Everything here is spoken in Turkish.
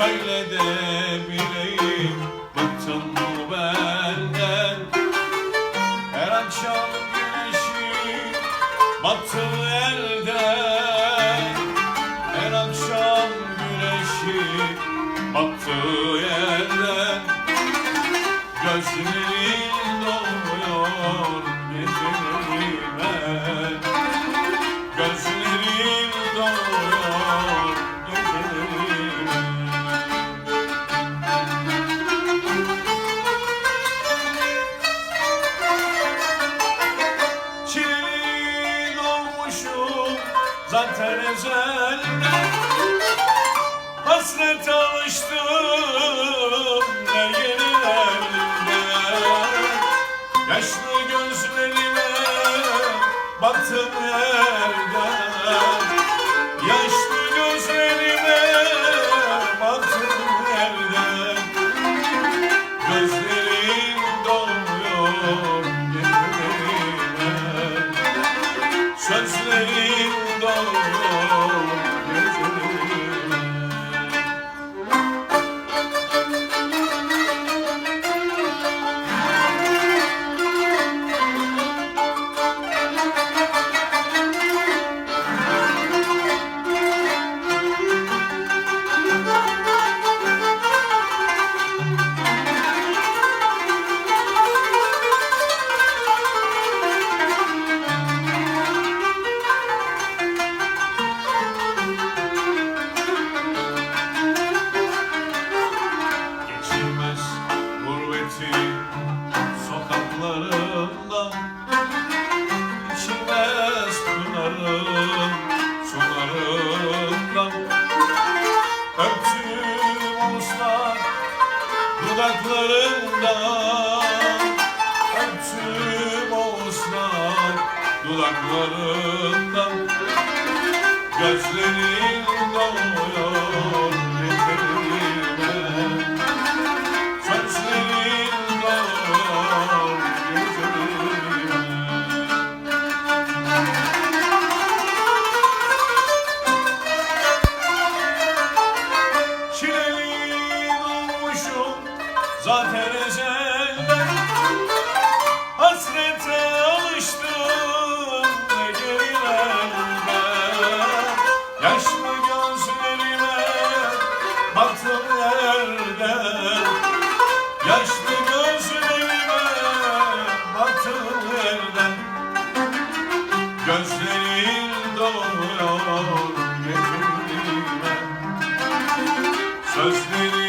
Söyle de bileyim Bıktın mı benden. Her akşam güneşi Battığı elden. Her akşam güneşi Battığı yerden Gözlerin yerden Yaşlı İçilmez pınarın sularından. Öptüm ıslak dudaklarından. Öptüm ıslak dudaklarından. Gözlerin doluyor Sözleri